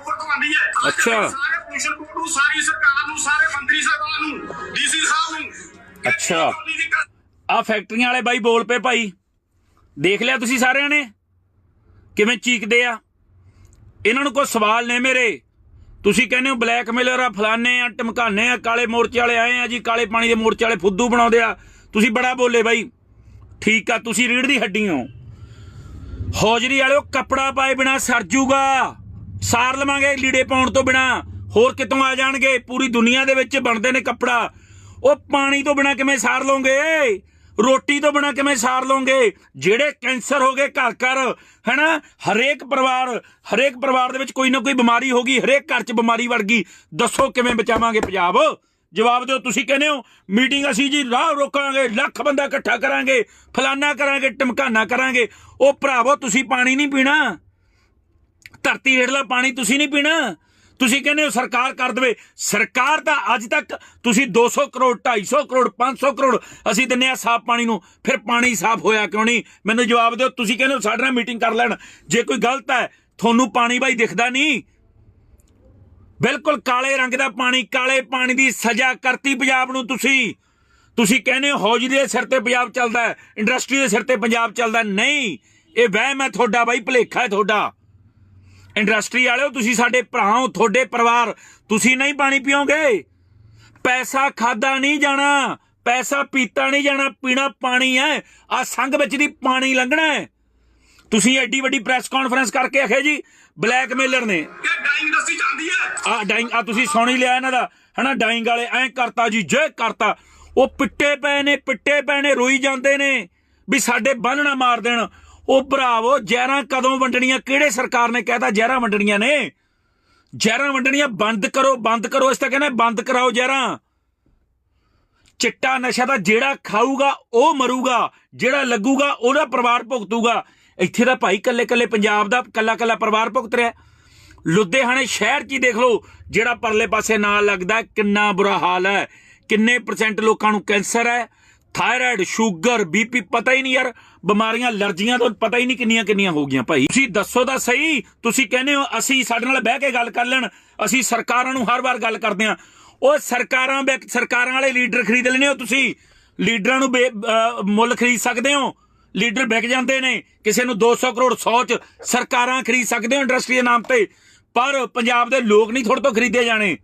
ਉੱਪਰ ਤੋਂ ਆਉਂਦੀ ਹੈ ਅੱਛਾ। ਸਾਰੇ ਕਮਿਸ਼ਨ ਬੋਰਡ ਨੂੰ ਸਾਰੀ ਸਰਕਾਰ ਨੂੰ ਸਾਰੇ ਮੰਤਰੀ ਸਾਹਿਬਾਨ ਨੂੰ ਡੀਸੀ ਸਾਹਿਬ ਨੂੰ ਅੱਛਾ। ਆ ਫੈਕਟਰੀਆਂ ਵਾਲੇ ਬਾਈ ਬੋਲ ਪਏ ਭਾਈ। ਦੇਖ ਲਿਆ ਤੁਸੀਂ ਸਾਰਿਆਂ ਨੇ? ਕਿਵੇਂ ਚੀਕਦੇ ਆ? ਇਹਨਾਂ ਨੂੰ ਕੋਈ ਸਵਾਲ ਨੇ ਮੇਰੇ? ਤੁਸੀਂ ਕਹਿੰਦੇ ਹੋ ਬਲੈਕਮੇਲਰ ਆ ਫਲਾਣੇ ਆ ਟਮਕਾਨੇ ਆ ਕਾਲੇ ਮੋਰਚੇ ਵਾਲੇ ਆਏ ਆ ਜੀ ਕਾਲੇ ਪਾਣੀ ਦੇ ਮੋਰਚੇ ਵਾਲੇ ਫੁੱਦੂ ਬਣਾਉਂਦੇ ਆ। ਤੁਸੀਂ ਬੜਾ ਬੋਲੇ ਬਾਈ। ਠੀਕ ਆ ਤੁਸੀਂ ਰੀੜ ਦੀ ਹੱਡੀ ਹੋ। ਹੌਜਰੀ ਵਾਲਿਓ ਕੱਪੜਾ ਪਾਏ ਬਿਨਾ ਸਰ ਜੂਗਾ। ਸਾਰ ਲਵਾਂਗੇ ਲੀੜੇ ਪਾਉਣ ਤੋਂ ਬਿਨਾ। ਹੋਰ ਕਿਤੋਂ ਆ ਜਾਣਗੇ? ਪੂਰੀ ਦੁਨੀਆ ਦੇ ਵਿੱਚ ਬਣਦੇ ਨੇ ਕੱਪੜਾ। ਉਹ ਪਾਣੀ ਤੋਂ ਬਿਨਾ ਕਿਵੇਂ ਸਾਰ ਲਓਗੇ? ਰੋਟੀ ਤੋਂ ਬਿਨਾ ਕਿਵੇਂ ਸਾਰ ਲਓਗੇ? ਜਿਹੜੇ ਕੈਂਸਰ ਹੋ ਗਏ ਘਰ ਘਰ, ਹੈਨਾ? ਹਰੇਕ ਪਰਿਵਾਰ ਹਰੇਕ ਪਰਿਵਾਰ ਦੇ ਵਿੱਚ ਕੋਈ ਨਾ ਕੋਈ ਬਿਮਾਰੀ ਹੋ ਗਈ ਹਰੇਕ ਘਰ 'ਚ ਬਿਮਾਰੀ ਵੜ ਗਈ ਦੱਸੋ ਕਿਵੇਂ ਬਚਾਵਾਂਗੇ ਪੰਜਾਬ? ਜਵਾਬ ਦਿਓ, ਤੁਸੀਂ ਕਹਿੰਦੇ ਹੋ, ਮੀਟਿੰਗ ਅਸੀਂ ਜੀ ਰਾਹ ਰੋਕਾਂਗੇ, ਲੱਖ ਬੰਦਾ ਇਕੱਠਾ ਕਰਾਂਗੇ, ਫਲਾਨਾ ਕਰਾਂਗੇ ਟਮਕਾਨਾ ਕਰਾਂਗੇ। ਉਹ ਭਰਾਵੋ, ਤੁਸੀਂ ਪਾਣੀ ਨਹੀਂ ਪੀਣਾ। ਧਰਤੀ ਹੇਠਲਾ ਪਾਣੀ ਤੁਸੀਂ ਨਹੀਂ ਪੀਣਾ। ਤੁਸੀਂ ਕਹਿੰਦੇ ਹੋ ਸਰਕਾਰ ਕਰ ਦੇਵੇ। ਸਰਕਾਰ ਤਾਂ ਅੱਜ ਤੱਕ ਤੁਸੀਂ 200 ਕਰੋੜ 250 ਕਰੋੜ 500 ਕਰੋੜ ਅਸੀਂ ਦਿੰਨੇ ਆ ਸਾਫ਼ ਪਾਣੀ ਨੂੰ। ਫਿਰ ਪਾਣੀ ਸਾਫ਼ ਹੋਇਆ ਕਿਉਂ ਨਹੀਂ? ਮੈਨੂੰ ਜਵਾਬ ਦਿਓ, ਤੁਸੀਂ ਕਹਿੰਦੇ ਹੋ ਸਾਡੇ ਨਾਲ ਮੀਟਿੰਗ ਕਰ ਲੈਣ। ਜੇ ਕੋਈ ਗਲਤ ਹੈ, ਤੁਹਾਨੂੰ ਪਾਣੀ ਬਾਈ ਦਿਖਦਾ ਨਹੀਂ। ਬਿਲਕੁਲ ਕਾਲੇ ਰੰਗ ਦਾ ਪਾਣੀ, ਕਾਲੇ ਪਾਣੀ ਦੀ ਸਜ਼ਾ ਕਰਤੀ ਪੰਜਾਬ ਨੂੰ ਤੁਸੀਂ। ਤੁਸੀਂ ਕਹਿੰਦੇ ਹੋ ਹੌਜ ਦੇ ਸਿਰ ਤੇ ਪੰਜਾਬ ਚੱਲਦਾ ਹੈ, ਇੰਡਸਟਰੀ ਦੇ ਸਿਰ ਤੇ ਪੰਜਾਬ ਚੱਲਦਾ ਨਹੀਂ, ਇਹ ਵਹਿਮ ਹੈ ਤੁਹਾਡਾ ਬਾਈ, ਭਲੇਖਾ ਹੈ ਤੁਹਾਡਾ। ਇੰਡਸਟਰੀ ਵਾਲਿਓ ਤੁਸੀਂ ਸਾਡੇ ਭਰਾ ਹੋ ਤੁਹਾਡੇ ਪਰਿਵਾਰ ਤੁਸੀਂ ਨਹੀਂ ਪਾਣੀ ਪੀਓਗੇ? ਪੈਸਾ ਖਾਦਾ ਨਹੀਂ ਜਾਣਾ ਪੈਸਾ ਪੀਤਾ ਨਹੀਂ ਜਾਣਾ ਪੀਣਾ ਪਾਣੀ ਹੈ ਆ ਸੰਘ ਵਿੱਚ ਦੀ ਪਾਣੀ ਲੰਘਣਾ ਹੈ। ਤੁਸੀਂ ਐਡੀ ਵੱਡੀ ਪ੍ਰੈਸ ਕਾਨਫਰੰਸ ਕਰਕੇ ਆਖੇ ਜੀ ਬਲੈਕਮੇਲਰ ਨੇ। ਕਿ ਡਾਈਂਗ ਇੰਡਸਟਰੀ ਜਾਂਦੀ ਹੈ? ਆ ਡਾਈਂਗ ਆ ਤੁਸੀਂ ਸੁਣ ਹੀ ਲਿਆ ਇਹਨਾਂ ਦਾ ਹਨਾ ਡਾਈਂਗ ਵਾਲੇ ਐ ਕਰਤਾ ਜੀ ਜੇ ਕਰਤਾ ਉਹ ਪਿੱਟੇ ਪਏ ਨੇ ਪਿੱਟੇ ਪਏ ਨੇ ਰੋਈ ਜਾਂਦੇ ਨੇ ਵੀ ਸਾਡੇ ਬੰਨ ਨਾ ਮਾਰ ਦੇਣ। ਉਹ ਭਰਾਵੋ, ਜ਼ਹਿਰਾਂ ਕਦੋਂ ਵੰਡਣੀਆਂ? ਕਿਹੜੇ ਸਰਕਾਰ ਨੇ ਕਹਿਤਾ ਜ਼ਹਿਰਾਂ ਵੰਡਣੀਆਂ ਨੇ? ਜ਼ਹਿਰਾਂ ਵੰਡਣੀਆਂ ਬੰਦ ਕਰੋ ਬੰਦ ਕਰੋ। ਇਸ ਤਾਂ ਕਹਿੰਦੇ ਬੰਦ ਕਰਾਓ ਜ਼ਹਿਰਾਂ। ਚਿੱਟਾ ਨਸ਼ਾ ਦਾ ਜਿਹੜਾ ਖਾਊਗਾ, ਉਹ ਮਰੂਗਾ। ਜਿਹੜਾ ਲੱਗੂਗਾ, ਉਹਦਾ ਪਰਿਵਾਰ ਭੁਗਤੂਗਾ। ਇੱਥੇ ਦਾ ਭਾਈ ਕੱਲੇ ਕੱਲੇ ਪੰਜਾਬ ਦਾ ਕੱਲਾ ਕੱਲਾ ਪਰਿਵਾਰ ਭੁਗਤ ਰਿਹਾ। ਲੁਧਿਆਣੇ ਸ਼ਹਿਰ 'ਚ ਹੀ ਦੇਖ ਲਓ, ਜਿਹੜਾ ਪਰਲੇ ਪਾਸੇ ਨਾਲ ਲੱਗਦਾ, ਕਿੰਨਾ ਬੁਰਾ ਹਾਲ ਹੈ। ਕਿੰਨੇ ਪਰਸੈਂਟ ਲੋਕਾਂ ਨੂੰ ਕੈਂਸਰ ਹੈ ਥਾਇਰਾਇਡ ਸ਼ੂਗਰ ਬੀਪੀ ਪਤਾ ਹੀ ਨਹੀਂ ਯਾਰ। ਬਿਮਾਰੀਆਂ, ਅਲਰਜੀਆਂ ਤੋਂ ਪਤਾ ਹੀ ਨਹੀਂ ਕਿੰਨੀਆਂ ਕਿੰਨੀਆਂ ਹੋ ਗਈਆਂ ਭਾਈ। ਤੁਸੀਂ ਦੱਸੋ ਤਾਂ ਸਹੀ। ਤੁਸੀਂ ਕਹਿੰਦੇ ਹੋ ਅਸੀਂ ਸਾਡੇ ਨਾਲ ਬਹਿ ਕੇ ਗੱਲ ਕਰ ਲੈਣ। ਅਸੀਂ ਸਰਕਾਰਾਂ ਨੂੰ ਹਰ ਵਾਰ ਗੱਲ ਕਰਦੇ ਹਾਂ। ਉਹ ਸਰਕਾਰਾਂ ਵਿੱਚ ਸਰਕਾਰਾਂ ਵਾਲੇ ਲੀਡਰ ਖਰੀਦ ਲੈਣੇ ਹੋ ਤੁਸੀਂ। ਲੀਡਰਾਂ ਨੂੰ ਬੇ- ਮੁੱਲ ਖਰੀਦ ਸਕਦੇ ਹੋ। ਲੀਡਰ ਵਿਕ ਜਾਂਦੇ ਨੇ। ਕਿਸੇ ਨੂੰ 200 ਕਰੋੜ 100 ਚ ਸਰਕਾਰਾਂ ਖਰੀਦ ਸਕਦੇ ਹੋ ਇੰਡਸਟਰੀ ਦੇ ਨਾਮ ਤੇ। ਪਰ ਪੰਜਾਬ ਦੇ ਲੋਕ ਨਹੀਂ ਤੁਹਾਡੇ ਤੋਂ ਖਰੀਦੇ ਜਾਣੇ।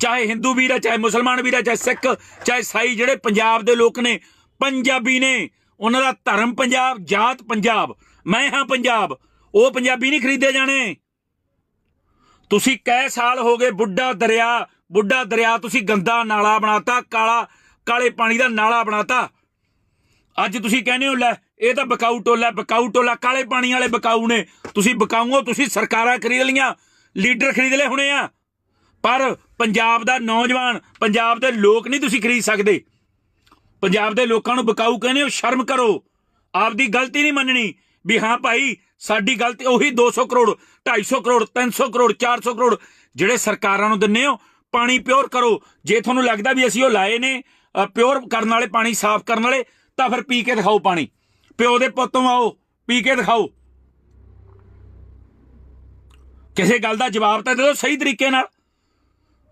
ਚਾਹੇ ਹਿੰਦੂ ਵੀਰ ਹੈ ਚਾਹੇ ਮੁਸਲਮਾਨ ਵੀਰ ਹੈ ਚਾਹੇ ਸਿੱਖ, ਚਾਹੇ ਸਾਈ, ਜਿਹੜੇ ਪੰਜਾਬ ਦੇ ਲੋਕ ਨੇ, ਪੰਜਾਬੀ ਨੇ, ਉਹਨਾਂ ਦਾ ਧਰਮ ਪੰਜਾਬ, ਜਾਤ ਪੰਜਾਬ। ਮੈਂ ਹਾਂ ਪੰਜਾਬ, ਉਹ ਪੰਜਾਬੀ ਨਹੀਂ ਖਰੀਦੇ ਜਾਣੇ। ਤੁਸੀਂ ਕੈ ਸਾਲ ਹੋ ਗਏ ਬੁੱਢਾ ਦਰਿਆ ਬੁੱਢਾ ਦਰਿਆ, ਤੁਸੀਂ ਗੰਦਾ ਨਾਲਾ ਬਣਾਤਾ, ਕਾਲਾ, ਕਾਲੇ ਪਾਣੀ ਦਾ ਨਾਲਾ ਬਣਾਤਾ। ਅੱਜ ਤੁਸੀਂ ਕਹਿੰਦੇ ਹੋ, ਲੈ, ਇਹ ਤਾਂ ਬਕਾਊ ਟੋਲਾ ਬਕਾਊ ਟੋਲਾ, ਕਾਲੇ ਪਾਣੀ ਵਾਲੇ ਬਕਾਊ ਨੇ। ਤੁਸੀਂ ਬਕਾਊਓ, ਤੁਸੀਂ ਸਰਕਾਰਾਂ ਖਰੀਦ ਲੀਆਂ ਲੀਡਰ ਖਰੀਦ ਲਏ ਹੋਣੇ ਆ। ਪਰ ਪੰਜਾਬ ਦਾ ਨੌਜਵਾਨ, ਪੰਜਾਬ ਦੇ ਲੋਕ ਨਹੀਂ ਤੁਸੀਂ ਖਰੀਦ ਸਕਦੇ। ਪੰਜਾਬ ਦੇ ਲੋਕਾਂ ਨੂੰ ਬਕਾਊ ਕਹਿੰਦੇ ਹੋ, ਸ਼ਰਮ ਕਰੋ। ਆਪਦੀ ਗਲਤੀ ਨਹੀਂ ਮੰਨਣੀ। ਵੀ ਹਾਂ ਭਾਈ, ਸਾਡੀ ਗਲਤੀ ਉਹੀ 200 ਕਰੋੜ 250 ਕਰੋੜ 300 ਕਰੋੜ 400 ਕਰੋੜ ਜਿਹੜੇ ਸਰਕਾਰਾਂ ਨੂੰ ਦਿੰਨੇ ਹੋ, ਪਾਣੀ ਪਿਓਰ ਕਰੋ। ਜੇ ਤੁਹਾਨੂੰ ਲੱਗਦਾ ਵੀ ਅਸੀਂ ਉਹ ਲਾਏ ਨੇ ਪਿਓਰ ਕਰਨ ਵਾਲੇ, ਪਾਣੀ ਸਾਫ਼ ਕਰਨ ਵਾਲੇ, ਤਾਂ ਫਿਰ ਪੀ ਕੇ ਦਿਖਾਓ ਪਾਣੀ। ਪਿਓ ਦੇ ਪੁੱਤੋਂ ਆਓ, ਪੀ ਕੇ ਦਿਖਾਓ। ਕਿਸੇ ਗੱਲ ਦਾ ਜਵਾਬ ਤਾਂ ਦੇ ਦਿਓ ਸਹੀ ਤਰੀਕੇ ਨਾਲ।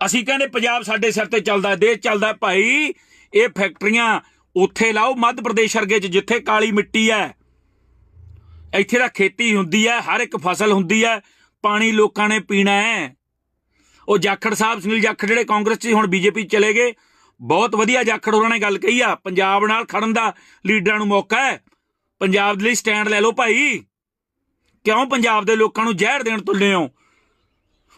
ਅਸੀਂ ਕਹਿੰਦੇ ਪੰਜਾਬ ਸਾਡੇ ਸਿਰ ਤੇ ਚੱਲਦਾ ਹੈ, ਦੇਸ਼ ਚੱਲਦਾ ਭਾਈ। ਇਹ ਫੈਕਟਰੀਆਂ ਉੱਥੇ ਲਾਓ ਮੱਧ ਪ੍ਰਦੇਸ਼ ਵਰਗੇ ਚ ਜਿੱਥੇ ਕਾਲੀ ਮਿੱਟੀ ਹੈ। ਇੱਥੇ ਦਾ ਖੇਤੀ ਹੁੰਦੀ ਹੈ ਹਰ ਇੱਕ ਫਸਲ ਹੁੰਦੀ ਹੈ ਪਾਣੀ ਲੋਕਾਂ ਨੇ ਪੀਣਾ ਹੈ। ਉਹ ਜਾਖੜ ਸਾਹਿਬ ਸੁਨੀਲ ਜਾਖੜ ਜਿਹੜੇ ਕਾਂਗਰਸ 'ਚ ਸੀ, ਹੁਣ ਬੀਜੇਪੀ ਚਲੇ ਗਏ। ਬਹੁਤ ਵਧੀਆ ਜਾਖੜ ਉਹਨਾਂ ਨੇ ਗੱਲ ਕਹੀ ਆ। ਪੰਜਾਬ ਨਾਲ ਖੜਨ ਦਾ ਲੀਡਰਾਂ ਨੂੰ ਮੌਕਾ ਹੈ। ਪੰਜਾਬ ਦੇ ਲਈ ਸਟੈਂਡ ਲੈ ਲਓ ਭਾਈ। ਕਿਉਂ ਪੰਜਾਬ ਦੇ ਲੋਕਾਂ ਨੂੰ ਜ਼ਹਿਰ ਦੇਣ ਤੁੱਲੇ ਹੋ?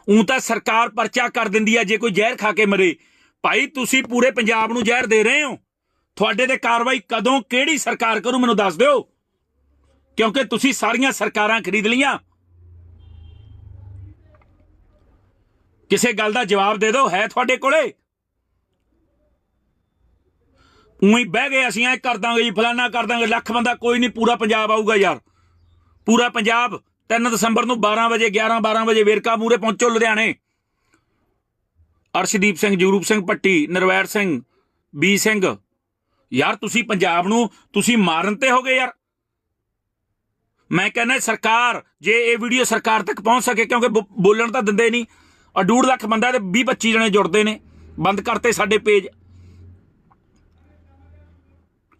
ਉਂ ਤਾਂ ਸਰਕਾਰ ਪਰਚਾ ਕਰ ਦਿੰਦੀ ਹੈ ਜੇ ਕੋਈ ਜ਼ਹਿਰ ਖਾ ਕੇ ਮਰੇ। ਭਾਈ, ਤੁਸੀਂ ਪੂਰੇ ਪੰਜਾਬ ਨੂੰ ਜ਼ਹਿਰ ਦੇ ਰਹੇ ਹੋ। ਤੁਹਾਡੇ ਤੇ ਕਾਰਵਾਈ ਕਦੋਂ, ਕਿਹੜੀ ਸਰਕਾਰ ਕਰੂ, ਮੈਨੂੰ ਦੱਸ ਦਿਓ। ਕਿਉਂਕਿ ਤੁਸੀਂ ਸਾਰੀਆਂ ਸਰਕਾਰਾਂ ਖਰੀਦ ਲੀਆਂ ਕਿਸੇ ਗੱਲ ਦਾ ਜਵਾਬ ਦੇ ਦਿਓ, ਹੈ ਤੁਹਾਡੇ ਕੋਲੇ? ਉਹੀ ਬਹਿ ਗਏ ਅਸੀਂ, ਐ ਕਰ ਦਾਂਗੇ ਜੀ, ਫਲਾਨਾ ਕਰ ਦਾਂਗੇ, ਲੱਖ ਬੰਦਾ ਕੋਈ ਨਹੀਂ, ਪੂਰਾ ਪੰਜਾਬ ਆਊਗਾ ਯਾਰ। ਪੂਰਾ ਪੰਜਾਬ 3 ਦਸੰਬਰ ਨੂੰ 12 ਵਜੇ 11 12 ਵਜੇ ਵੇਰਕਾ ਮੂਰੇ ਪਹੁੰਚੋ ਲੁਧਿਆਣੇ। ਅਰਸ਼ਦੀਪ ਸਿੰਘ, ਜਗਰੂਪ ਸਿੰਘ ਪੱਟੀ ਨਰਵੈਰ ਸਿੰਘ, ਬੀ ਸਿੰਘ। ਯਾਰ, ਤੁਸੀਂ ਪੰਜਾਬ ਨੂੰ, ਤੁਸੀਂ ਮਾਰਨ ਤੇ ਹੋ ਗਏ ਯਾਰ। ਮੈਂ ਕਹਿੰਦਾ, ਸਰਕਾਰ, ਜੇ ਇਹ ਵੀਡੀਓ ਸਰਕਾਰ ਤੱਕ ਪਹੁੰਚ ਸਕੇ, ਕਿਉਂਕਿ ਬੋ- ਬੋਲਣ ਤਾਂ ਦਿੰਦੇ ਨਹੀਂ। ਆ ਡੂਢ ਲੱਖ ਬੰਦਾ ਤੇ 20 25 ਜਣੇ ਜੁੜਦੇ ਨੇ, ਬੰਦ ਕਰਤੇ ਸਾਡੇ ਪੇਜ।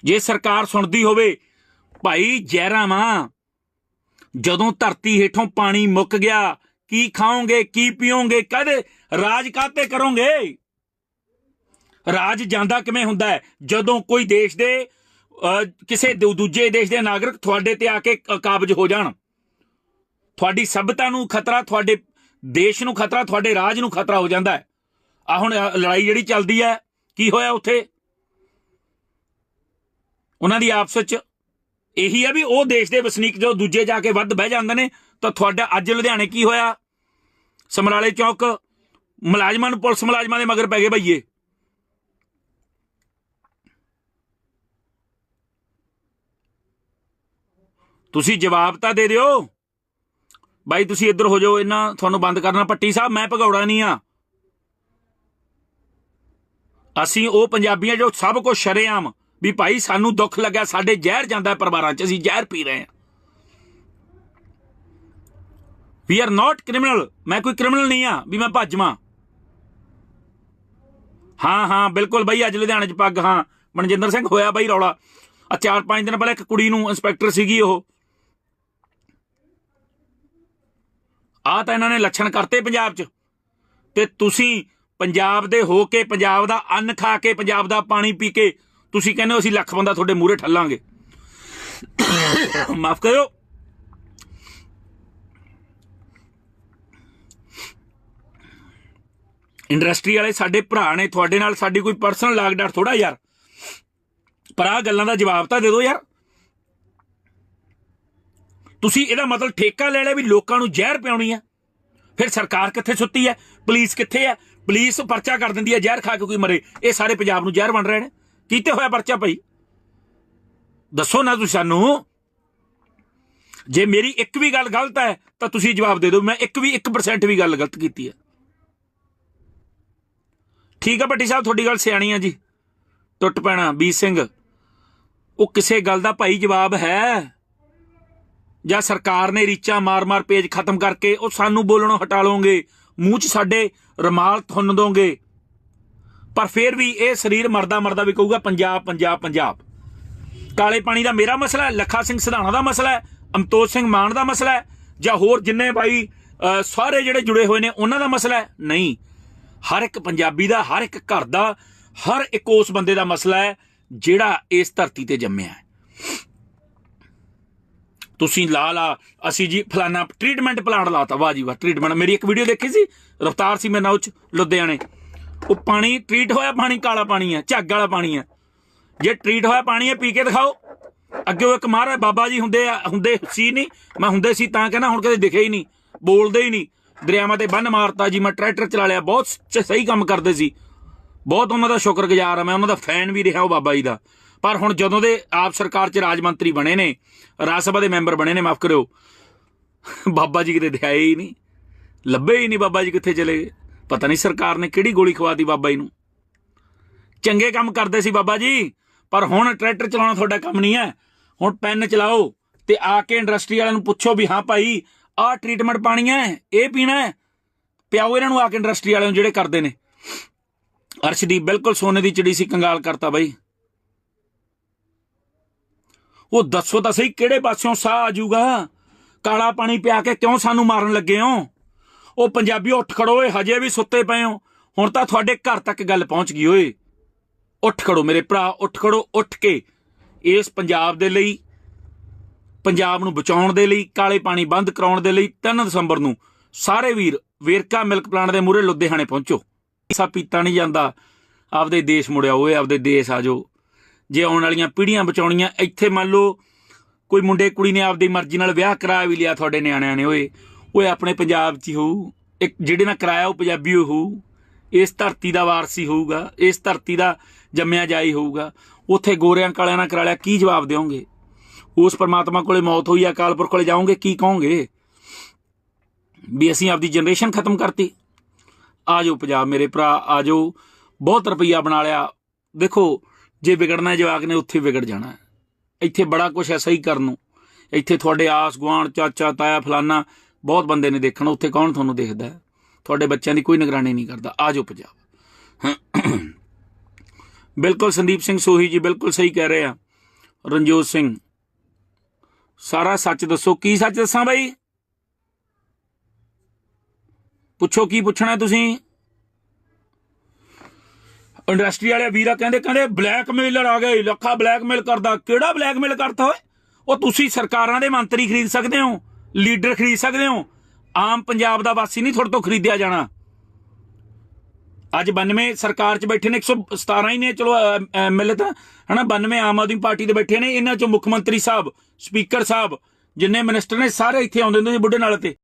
ਜੇ ਸਰਕਾਰ ਸੁਣਦੀ ਹੋਵੇ, ਭਾਈ ਜੈਰਾਵਾਂ ਜਦੋਂ ਧਰਤੀ ਹੇਠੋਂ ਪਾਣੀ ਮੁੱਕ ਗਿਆ, ਕੀ ਖਾਓਗੇ, ਕੀ ਪੀਓਗੇ, ਕਦੇ ਰਾਜ ਕਾਤੇ ਕਰੋਗੇ? ਰਾਜ ਜਾਂਦਾ ਕਿਵੇਂ ਹੁੰਦਾ ਹੈ? ਜਦੋਂ ਕੋਈ ਦੇਸ਼ ਦੇ ਕਿਸੇ ਦੂਜੇ ਦੇਸ਼ ਦੇ ਨਾਗਰਿਕ ਤੁਹਾਡੇ ਤੇ ਆ ਕੇ ਕਾਬਜ ਹੋ ਜਾਣ, ਤੁਹਾਡੀ ਸਭਿਅਤਾ ਨੂੰ ਖਤਰਾ, ਤੁਹਾਡੇ ਦੇਸ਼ ਨੂੰ ਖਤਰਾ, ਤੁਹਾਡੇ ਰਾਜ ਨੂੰ ਖਤਰਾ ਹੋ ਜਾਂਦਾ ਹੈ। ਆ ਹੁਣ ਲੜਾਈ ਜਿਹੜੀ ਚੱਲਦੀ ਹੈ, ਕੀ ਹੋਇਆ ਉੱਥੇ? ਉਹਨਾਂ ਦੀ ਆਪਸ ਵਿੱਚ ਇਹੀ ਹੈ ਵੀ ਉਹ ਦੇਸ਼ ਦੇ ਵਸਨੀਕ ਜੋ ਦੂਜੇ ਜਾ ਕੇ ਵੱਧ ਬਹਿ ਜਾਂਦੇ ਨੇ, ਤਾਂ ਤੁਹਾਡਾ ਅੱਜ ਲੁਧਿਆਣੇ ਕੀ ਹੋਇਆ? ਸਮਰਾਲੇ ਚੌਕ, ਮੁਲਾਜ਼ਮਾਂ ਨੂੰ ਪੁਲਿਸ ਮੁਲਾਜ਼ਮਾਂ ਦੇ ਮਗਰ ਪੈ ਗਏ ਭਈਏ ਤੁਸੀਂ ਜਵਾਬ ਤਾਂ ਦੇ ਦਿਓ। ਬਾਈ, ਤੁਸੀਂ ਇੱਧਰ ਹੋ ਜਾਓ, ਇਹਨਾਂ ਤੁਹਾਨੂੰ ਬੰਦ ਕਰਨਾ ਪੱਟੀ ਸਾਹਿਬ, ਮੈਂ ਭਗੌੜਾ ਨਹੀਂ ਆ। ਅਸੀਂ ਉਹ ਪੰਜਾਬੀਆਂ ਜੋ ਸਭ ਕੁਝ ਸ਼ਰੇਆਮ ਵੀ ਭਾਈ ਸਾਨੂੰ ਦੁੱਖ ਲੱਗਿਆ, ਸਾਡੇ ਜ਼ਹਿਰ ਜਾਂਦਾ ਪਰਿਵਾਰਾਂ 'ਚ, ਅਸੀਂ ਜ਼ਹਿਰ ਪੀ ਰਹੇ ਹਾਂ। ਵੀ ਆਰ ਨਾਟ ਕ੍ਰਿਮੀਨਲ ਮੈਂ ਕੋਈ ਕ੍ਰਿਮੀਨਲ ਨਹੀਂ ਆ ਵੀ ਮੈਂ ਭੱਜਵਾਂ ਹਾਂ ਹਾਂ, ਬਿਲਕੁਲ ਬਈ, ਅੱਜ ਲੁਧਿਆਣੇ 'ਚ ਪੱਗ, ਹਾਂ, ਮਨਜਿੰਦਰ ਸਿੰਘ ਹੋਇਆ ਬਈ ਰੌਲਾ। ਆ ਚਾਰ ਪੰਜ ਦਿਨ ਪਹਿਲਾਂ ਇੱਕ ਕੁੜੀ ਨੂੰ ਇੰਸਪੈਕਟਰ ਸੀਗੀ ਉਹ। ਆ ਤਾਂ ਇਹਨਾਂ ਨੇ ਲੱਛਣ ਕਰਤੇ ਪੰਜਾਬ 'ਚ। ਤੇ ਤੁਸੀਂ ਪੰਜਾਬ ਦੇ ਹੋ ਕੇ, ਪੰਜਾਬ ਦਾ ਅੰਨ ਖਾ ਕੇ, ਪੰਜਾਬ ਦਾ ਪਾਣੀ ਪੀ ਕੇ ਤੁਸੀਂ ਕਹਿੰਦੇ ਹੋ ਅਸੀਂ ਲੱਖ ਬੰਦਾ ਤੁਹਾਡੇ ਮੂਹਰੇ ਠੱਲਾਂਗੇ। ਮਾਫ ਕਰਿਓ। ਇੰਡਸਟਰੀ ਵਾਲੇ ਸਾਡੇ ਭਰਾ ਨੇ, ਤੁਹਾਡੇ ਨਾਲ ਸਾਡੀ ਕੋਈ ਪਰਸਨਲ ਲਾਗਡਾਟ ਥੋੜਾ ਯਾਰ। ਪਰ ਆ ਗੱਲਾਂ ਦਾ ਜਵਾਬ ਤਾਂ ਦੇ ਦਿਓ ਯਾਰ। ਤੁਸੀਂ ਇਹਦਾ ਮਤਲਬ ਠੇਕਾ ਲੈ ਲਿਆ ਵੀ ਲੋਕਾਂ ਨੂੰ ਜ਼ਹਿਰ ਪਿਆਉਣੀ ਆ। ਫਿਰ ਸਰਕਾਰ ਕਿੱਥੇ ਸੁੱਤੀ ਹੈ ਪੁਲਿਸ ਕਿੱਥੇ ਹੈ ਪੁਲਿਸ ਪਰਚਾ ਕਰ ਦਿੰਦੀ ਹੈ ਜ਼ਹਿਰ ਖਾ ਕੇ ਕੋਈ ਮਰੇ। ਇਹ ਸਾਰੇ ਪੰਜਾਬ ਨੂੰ ਜ਼ਹਿਰ ਬਣ ਰਹੇ ਨੇ। ਕੀਤੇ ਹੋਇਆ ਪਰਚਾ ਭਾਈ? ਦੱਸੋ ਨਾ ਤੁਸੀਂ ਸਾਨੂੰ। ਜੇ ਮੇਰੀ ਇੱਕ ਵੀ ਗੱਲ ਗਲਤ ਹੈ, ਤਾਂ ਤੁਸੀਂ ਜਵਾਬ ਦੇ ਦਿਓ। ਮੈਂ ਇੱਕ ਵੀ 1% ਵੀ ਗੱਲ ਗਲਤ ਕੀਤੀ ਹੈ। ਠੀਕ ਹੈ ਭੱਟੀ ਸਾਹਿਬ, ਤੁਹਾਡੀ ਗੱਲ ਸਿਆਣੀ ਆ ਜੀ। ਟੁੱਟ ਪੈਣਾ ਬੀ ਸਿੰਘ। ਉਹ ਕਿਸੇ ਗੱਲ ਦਾ ਭਾਈ ਜਵਾਬ ਹੈ। ਜਾਂ ਸਰਕਾਰ ਨੇ ਰੀਚਾ ਮਾਰ-ਮਾਰ ਪੇਜ ਖਤਮ ਕਰਕੇ ਉਹ ਸਾਨੂੰ ਬੋਲਣੋਂ ਹਟਾ ਲਓਗੇ, ਮੂੰਹ 'ਚ ਸਾਡੇ ਰਮਾਲ ਥੁੰਨ ਦੋਗੇ। ਪਰ ਫਿਰ ਵੀ ਇਹ ਸਰੀਰ ਮਰਦਾ ਮਰਦਾ ਵੀ ਕਹੂਗਾ, ਪੰਜਾਬ ਪੰਜਾਬ ਪੰਜਾਬ। ਕਾਲੇ ਪਾਣੀ ਦਾ ਮੇਰਾ ਮਸਲਾ ਹੈ, ਲੱਖਾ ਸਿੰਘ ਸਿਧਾਣਾ ਦਾ ਮਸਲਾ ਹੈ ਅਮਤੋਜ ਸਿੰਘ ਮਾਨ ਦਾ ਮਸਲਾ ਹੈ, ਜਾਂ ਹੋਰ ਜਿੰਨੇ ਭਾਈ ਸਾਰੇ ਜਿਹੜੇ ਜੁੜੇ ਹੋਏ ਨੇ, ਉਹਨਾਂ ਦਾ ਮਸਲਾ ਹੈ? ਨਹੀਂ। ਹਰ ਇੱਕ ਪੰਜਾਬੀ ਦਾ, ਹਰ ਇੱਕ ਘਰ ਦਾ, ਹਰ ਇੱਕ ਉਸ ਬੰਦੇ ਦਾ ਮਸਲਾ ਹੈ, ਜਿਹੜਾ ਇਸ ਧਰਤੀ ਤੇ ਜੰਮਿਆ ਹੈ। ਤੁਸੀਂ ਲਾ ਲਾ ਅਸੀਂ ਜੀ ਫਲਾਨਾ ਟ੍ਰੀਟਮੈਂਟ ਪਲਾਂਟ ਲਾਤਾ। ਵਾਹ ਜੀ ਵਾਹ ਟ੍ਰੀਟਮੈਂਟ ਮੇਰੀ ਇੱਕ ਵੀਡੀਓ ਦੇਖੀ ਸੀ? ਰਫਤਾਰ ਸੀ ਮੇਰੇ ਨਾਲ ਉਹ 'ਚ ਲੁਧਿਆਣੇ। ਉਹ ਪਾਣੀ ਟ੍ਰੀਟ ਹੋਇਆ ਪਾਣੀ, ਕਾਲਾ ਪਾਣੀ ਹੈ, ਝੱਗ ਵਾਲਾ ਪਾਣੀ ਹੈ। ਜੇ ਟ੍ਰੀਟ ਹੋਇਆ ਪਾਣੀ ਹੈ, ਪੀ ਕੇ ਦਿਖਾਓ। ਅੱਗੇ ਉਹ ਇੱਕ ਮਹਾਰਾਜ ਬਾਬਾ ਜੀ ਹੁੰਦੇ ਆ, ਹੁੰਦੇ ਸੀ ਨਹੀਂ। ਮੈਂ ਹੁੰਦੇ ਸੀ ਤਾਂ ਕਹਿੰਦਾ, ਹੁਣ ਕਦੇ ਦਿਖੇ ਹੀ ਨਹੀਂ, ਬੋਲਦੇ ਹੀ ਨਹੀਂ। ਦਰਿਆਵਾਂ ਤੇ ਬੰਨ ਮਾਰਤਾ ਜੀ, ਮੈਂ ਟਰੈਕਟਰ ਚਲਾ ਲਿਆ, ਬਹੁਤ ਸਹੀ ਕੰਮ ਕਰਦੇ ਸੀ। ਬਹੁਤ ਉਹਨਾਂ ਦਾ ਸ਼ੁਕਰਗੁਜ਼ਾਰ ਆ, ਮੈਂ ਉਹਨਾਂ ਦਾ ਫੈਨ ਵੀ ਰਿਹਾ ਉਹ ਬਾਬਾ ਜੀ ਦਾ। ਪਰ ਹੁਣ ਜਦੋਂ ਦੇ ਆਪ ਸਰਕਾਰ ਚ ਰਾਜ ਮੰਤਰੀ ਬਣੇ ਨੇ, ਰਾਜ ਸਭਾ ਦੇ ਮੈਂਬਰ ਬਣੇ ਨੇ, ਮਾਫ ਕਰਿਓ। ਬਾਬਾ ਜੀ ਕਿਤੇ ਦਿਖਾਏ ਹੀ ਨਹੀਂ। ਲੱਭੇ ਹੀ ਨਹੀਂ ਬਾਬਾ ਜੀ ਕਿੱਥੇ ਚਲੇ ਗਏ। ਪਤਾ ਨਹੀਂ ਸਰਕਾਰ ਨੇ ਕਿਹੜੀ ਗੋਲੀ ਖਵਾਤੀ ਬਾਬਾ ਜੀ ਨੂੰ। ਚੰਗੇ ਕੰਮ ਕਰਦੇ ਸੀ ਬਾਬਾ ਜੀ, ਪਰ ਹੁਣ ਟਰੈਕਟਰ ਚਲਾਉਣਾ ਤੁਹਾਡਾ ਕੰਮ ਨਹੀਂ ਹੈ। ਹੁਣ ਪੈਨ ਚਲਾਓ ਤੇ ਆ ਕੇ ਇੰਡਸਟਰੀ ਵਾਲਿਆਂ ਨੂੰ ਪੁੱਛੋ ਵੀ ਹਾਂ ਭਾਈ, ਆਹ ਟ੍ਰੀਟਮੈਂਟ ਪਾਣੀ ਹੈ, ਇਹ ਪੀਣਾ ਹੈ। ਪਿਆਓ ਇਹਨਾਂ ਨੂੰ ਆ ਕੇ ਇੰਡਸਟਰੀ ਵਾਲਿਆਂ ਨੂੰ ਜਿਹੜੇ ਕਰਦੇ ਨੇ। ਅਰਸ਼ਦੀਪ, ਬਿਲਕੁਲ ਸੋਨੇ ਦੀ ਚਿੜੀ ਸੀ, ਕੰਗਾਲ ਕਰਤਾ ਬਾਈ। ਉਹ ਦੱਸੋ ਤਾਂ ਸਹੀ ਕਿਹੜੇ ਪਾਸਿਓਂ ਸਾਹ ਆ ਜਾਊਗਾ? ਕਾਲਾ ਪਾਣੀ ਪਿਆ ਕੇ ਕਿਉਂ ਸਾਨੂੰ ਮਾਰਨ ਲੱਗੇ ਹੋ? ਉਹ ਪੰਜਾਬੀ ਉੱਠ ਖੜੋ ਓਏ, ਹਜੇ ਵੀ ਸੁੱਤੇ ਪਏ ਹੋ। ਹੁਣ ਤਾਂ ਤੁਹਾਡੇ ਘਰ ਤੱਕ ਗੱਲ ਪਹੁੰਚ ਗਈ ਓਏ। ਉੱਠ ਖੜੋ ਮੇਰੇ ਭਰਾ, ਉੱਠ ਖੜੋ, ਉੱਠ ਕੇ। ਇਸ ਪੰਜਾਬ ਦੇ ਲਈ, ਪੰਜਾਬ ਨੂੰ ਬਚਾਉਣ ਦੇ ਲਈ, ਕਾਲੇ ਪਾਣੀ ਬੰਦ ਕਰਾਉਣ ਦੇ ਲਈ 3 ਦਸੰਬਰ ਨੂੰ ਸਾਰੇ ਵੀਰ ਵੇਰਕਾ ਮਿਲਕ ਪਲਾਂਟ ਦੇ ਮੂਹਰੇ ਲੁਧਿਆਣੇ ਪਹੁੰਚੋ। ਸਾ ਪੀਤਾ ਨਹੀਂ ਜਾਂਦਾ। ਆਪਦੇ ਦੇਸ਼ ਮੁੜਿਆ ਓਏ, ਆਪਦੇ ਦੇਸ਼ ਆ ਜਾਓ। ਜੇ ਆਉਣ ਵਾਲੀਆਂ ਪੀੜ੍ਹੀਆਂ ਬਚਾਉਣੀਆਂ, ਇੱਥੇ ਮੰਨ ਲਓ ਕੋਈ ਮੁੰਡੇ ਕੁੜੀ ਨੇ ਆਪਦੀ ਮਰਜ਼ੀ ਨਾਲ ਵਿਆਹ ਕਰਾ ਵੀ ਲਿਆ ਤੁਹਾਡੇ ਨਿਆਣਿਆਂ ਨੇ ਓਏ। ਉਹ ਆਪਣੇ ਪੰਜਾਬ 'ਚ ਹੀ ਹੋਊ। ਇੱਕ ਜਿਹੜੇ ਨਾਲ ਕਰਾਇਆ ਉਹ ਪੰਜਾਬੀ ਹੋਊ। ਇਸ ਧਰਤੀ ਦਾ ਵਾਰਸੀ ਹੋਊਗਾ। ਇਸ ਧਰਤੀ ਦਾ ਜੰਮਿਆ ਜਾਈ ਹੋਊਗਾ। ਉੱਥੇ ਗੋਰਿਆਂ ਕਾਲਿਆਂ ਨਾਲ ਕਰਾਲਿਆ ਕੀ ਜਵਾਬ ਦਿਓਗੇ? ਉਸ ਪਰਮਾਤਮਾ ਕੋਲੇ ਮੌਤ ਹੋਈ ਆ ਅਕਾਲ ਪੁਰਖ ਕੋਲੇ ਜਾਓਗੇ, ਕੀ ਕਹੋਗੇ? ਵੀ ਅਸੀਂ ਆਪਦੀ ਜਨਰੇਸ਼ਨ ਖਤਮ ਕਰਤੀ। ਆ ਜਾਓ ਪੰਜਾਬ ਮੇਰੇ ਭਰਾ ਆ ਜਾਓ ਬਹੁਤ ਰੁਪਈਆ ਬਣਾ ਲਿਆ। ਦੇਖੋ, ਜੇ ਵਿਗੜਨਾ ਜਵਾਕ ਨੇ, ਉੱਥੇ ਵਿਗੜ ਜਾਣਾ ਇੱਥੇ ਬੜਾ ਕੁਝ ਹੈ ਸਹੀ ਕਰਨ ਨੂੰ। ਇੱਥੇ ਤੁਹਾਡੇ ਆਸ ਗੁਆਂਢ ਚਾਚਾ, ਤਾਇਆ, ਫਲਾਨਾ ਬਹੁਤ ਬੰਦੇ ਨੇ ਦੇਖਣਾ, ਉੱਥੇ ਕੌਣ ਤੁਹਾਨੂੰ ਦੇਖਦਾ ਹੈ? ਤੁਹਾਡੇ ਬੱਚਿਆਂ ਦੀ ਕੋਈ ਨਿਗਰਾਨੀ ਨਹੀਂ ਕਰਦਾ। ਆਜੋ ਪੰਜਾਬ। ਬਿਲਕੁਲ ਸੰਦੀਪ ਸਿੰਘ ਸੋਹੀ ਜੀ, ਬਿਲਕੁਲ ਸਹੀ ਕਹਿ ਰਹੇ ਆ। ਰਣਜੋਤ ਸਿੰਘ, ਸਾਰਾ ਸੱਚ ਦੱਸੋ, ਕੀ ਸੱਚ ਦੱਸਾਂ ਬਾਈ? ਪੁੱਛੋ ਕੀ ਪੁੱਛਣਾ ਤੁਸੀਂ? ਇੰਡਸਟਰੀ ਵਾਲੇ ਵੀਰਾ ਕਹਿੰਦੇ ਕਹਿੰਦੇ ਬਲੈਕਮੇਲਰ ਆ ਗਏ ਲੱਖਾ ਬਲੈਕਮੇਲ ਕਰਦਾ। ਕਿਹੜਾ ਬਲੈਕਮੇਲ ਕਰਤਾ ਓਏ? ਉਹ ਤੁਸੀਂ ਸਰਕਾਰਾਂ ਦੇ ਮੰਤਰੀ ਖਰੀਦ ਸਕਦੇ ਹੋ? ਲੀਡਰ ਖਰੀਦ ਸਕਦੇ ਹੋ? ਆਮ ਪੰਜਾਬ ਦਾ ਵਾਸੀ ਨਹੀਂ ਤੁਹਾਡੇ ਤੋਂ ਖਰੀਦਿਆ ਜਾਣਾ। ਅੱਜ 92 ਸਰਕਾਰ 'ਚ ਬੈਠੇ ਨੇ 117 ਹੀ ਨੇ, ਚਲੋ ਐਮਐਲਏ ਤਾਂ, ਹਨਾ 92 ਆਮ ਆਦਮੀ ਪਾਰਟੀ ਦੇ ਬੈਠੇ ਨੇ, ਇਹਨਾਂ 'ਚੋਂ ਮੁੱਖ ਮੰਤਰੀ ਸਾਹਿਬ, ਸਪੀਕਰ ਸਾਹਿਬ, ਜਿੰਨੇ ਮਿਨਿਸਟਰ ਨੇ, ਸਾਰੇ ਇੱਥੇ ਆਉਂਦੇ ਹੁੰਦੇ ਸੀ ਬੁੱਢੇ ਨਾਲ ਤੇ।